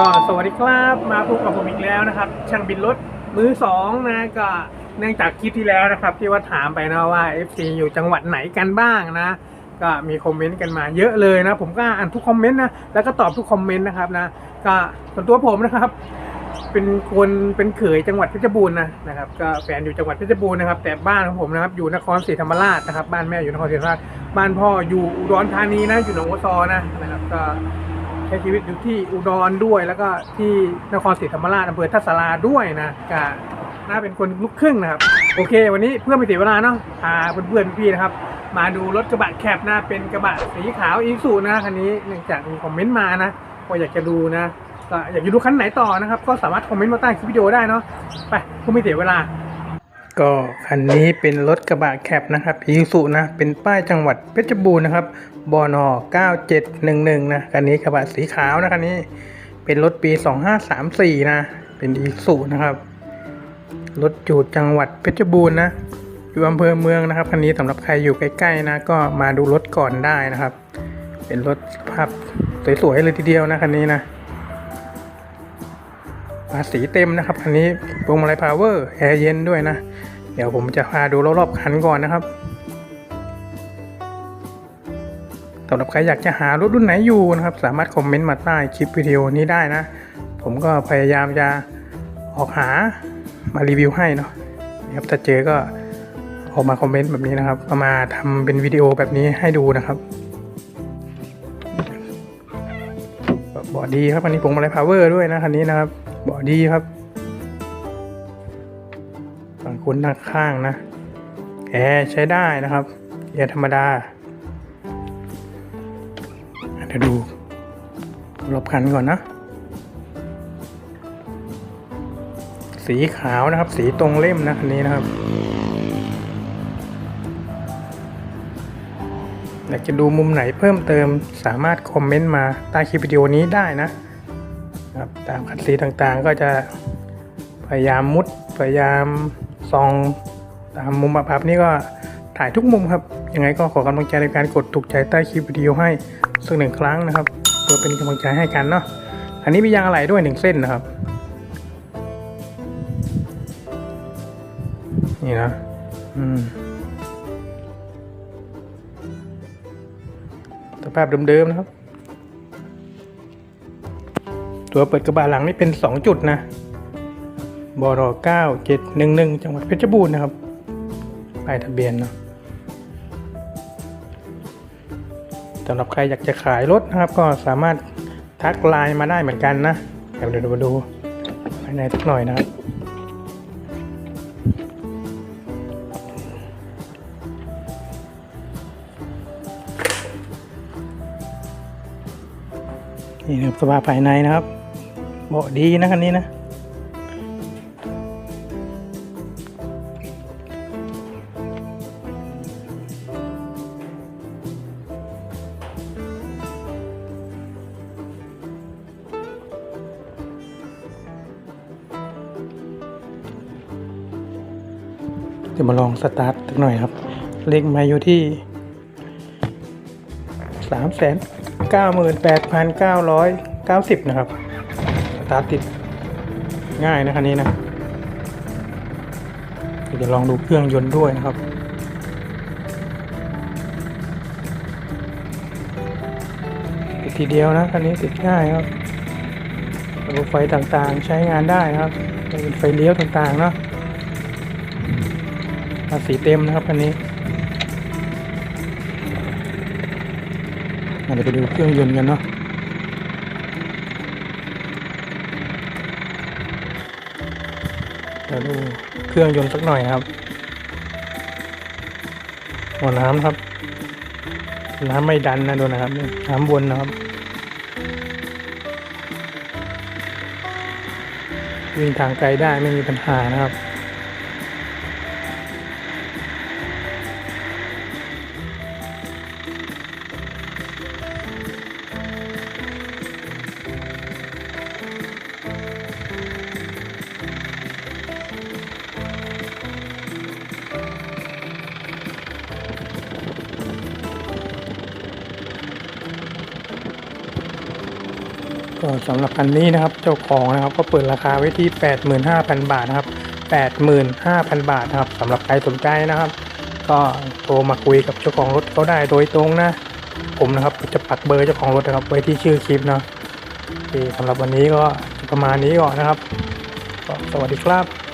ก็สวัสดีครับมาพบกับผมอีกแล้วนะครับ ช่างบินรถมือสองนะก็เนื่องจากคลิปที่แล้วนะครับ ที่ว่าถามไปนะว่า FC อยู่จังหวัดไหนกันบ้างนะ ก็มีคอมเมนต์กันมาเยอะเลยนะ ผมก็อ่านทุกคอมเมนต์นะแล้วก็ตอบทุกคอมเมนต์นะครับนะก็ส่วนตัวผมนะครับ เป็นคนเป็นเขยจังหวัดเพชรบูรณ์นะนะครับก็แฟนอยู่จังหวัดเพชรบูรณ์นะครับแต่บ้านของผมนะครับอยู่นครศรีธรรมราชนะครับบ้านแม่อยู่นครศรีธรรมราชบ้านพ่ออยู่อุดรธานีนะอยู่หนองบัวซอนะนะครับก็ ใช้ชีวิตอยู่ที่อุดรด้วย แล้วก็ที่นครศรีธรรมราชอำเภอทัศราด้วยนะก็น่าเป็นคนลูกครึ่งนะครับ โอเค วันนี้เพื่อไม่เสียเวลาเนาะพาเพื่อนๆพี่นะครับ มาดูรถกระบะแคปนะเป็นกระบะสีขาวอีซูนะคันนี้เนื่องจากมีคอมเมนต์มานะว่าอยากจะดูนะก็อยากจะดูคันไหนต่อนะครับ ก็สามารถคอมเมนต์มาใต้คลิปวิดีโอได้เนาะไปเพื่อไม่เสียเวลา ก็คันนี้เป็นรถกระบะแคปนะครับอีซูนะ เป็นป้ายจังหวัดเพชรบูรณ์นะครับบน9711 นะคันนี้กระบะสีขาวนะคันนี้เป็นรถปี 2534 นะ เป็นอีซูนะครับ รถอยู่จังหวัดเพชรบูรณ์นะอยู่อำเภอเมืองนะครับคันนี้สำหรับใครอยู่ใกล้ๆนะ ก็มาดูรถก่อนได้นะครับ เป็นรถภาพสวยๆเลยทีเดียวนะคันนี้นะ ภาษีเต็มนะครับคันนี้พวงมาลัยพาวเวอร์แอร์เย็นด้วยนะ เดี๋ยวผมจะพาดูรอบๆคันก่อนนะครับสำหรับใครอยากจะหารถรุ่นไหนอยู่นะครับ สามารถคอมเมนต์มาใต้คลิปวิดีโอนี้ได้นะ ผมก็พยายามจะออกหามารีวิวให้เนาะนะครับถ้าเจอก็ออกมาคอมเมนต์แบบนี้นะครับเอามาทำเป็นวิดีโอแบบนี้ให้ดูนะครับบาะดีครับอันนี้ผมมาลัยพาวเวอร์ด้วยนะคันนี้นะครับ เบาะดีครับฝั่งคุณด้านข้างนะแอร์ใช้ได้นะครับแอร์ธรรมดาเดี๋ยวดูรอบคันก่อนนะ สีขาวนะครับ สีตรงเล่มนะคันนี้นะครับอยากจะดูมุมไหนเพิ่มเติมสามารถคอมเมนต์มาใต้คลิปวิดีโอนี้ได้นะ ครับ ตามคัดสีต่างๆก็จะพยายามมุดพยายามส่องตามมุมภาพนี้ก็ถ่ายทุกมุมครับ ยังไงก็ขอกำลังใจในการกดถูกใจใต้คลิปวิดีโอให้สักหนึ่งครั้งนะครับ เพื่อเป็นกำลังใจให้กันเนาะอันนี้มียางอะไหล่ด้วยหนึ่งเส้นนะครับ นี่นะอืมสภาพเดิมๆนะครับ ตัวเปิดกระบะหลังนี่เป็นสองจุดนะบรเก้าเจ็ดหนึ่งหนึ่งจังหวัดเพชรบูรณ์นะครับป้ายทะเบียนเนาะสำหรับใครอยากจะขายรถนะครับ ก็สามารถทักไลน์มาได้เหมือนกันนะเดี๋ยวเดี๋ยวมาดูภายในสักหน่อยนะครับนี่นะครับสภาพภายในนะครับ เบาะดีนะคันนี้นะ เดี๋ยวมาลองสตาร์ทสักหน่อยครับ เลขมาอยู่ที่สามแสนเก้าหมื่นแปดพันเก้าร้อยเก้าสิบนะครับ ตาร์ทติดง่ายนะคันนี้นะเดี๋ยวลองดูเครื่องยนต์ด้วยนะครับติดทีเดียวนะคันนี้ติดง่ายครับระบบไฟต่างๆใช้งานได้นะครับเป็นไฟเลี้ยวต่างๆเนาะภาษีเต็มนะครับคันนี้เดี๋ยวไปดูเครื่องยนต์กันเนาะ เดี๋ยวดูเครื่องยนต์สักหน่อยครับหัวน้ำครับ น้ำไม่ดันนะดูนะครับ น้ำวนนะครับ วิ่งทางไกลได้ไม่มีปัญหานะครับ ก็สำหรับคันนี้นะครับเจ้าของนะครับก็เปิดราคาไว้ที่ 85,000 บาทนะครับ 85,000 บาทนะครับสำหรับใครสนใจนะครับ ก็โทรมาคุยกับเจ้าของรถเขาได้โดยตรงนะ ผมนะครับจะปักเบอร์เจ้าของรถนะครับไว้ที่ชื่อคลิปเนาะโอเคสำหรับวันนี้ก็ประมาณนี้ก่อนนะครับ สวัสดีครับ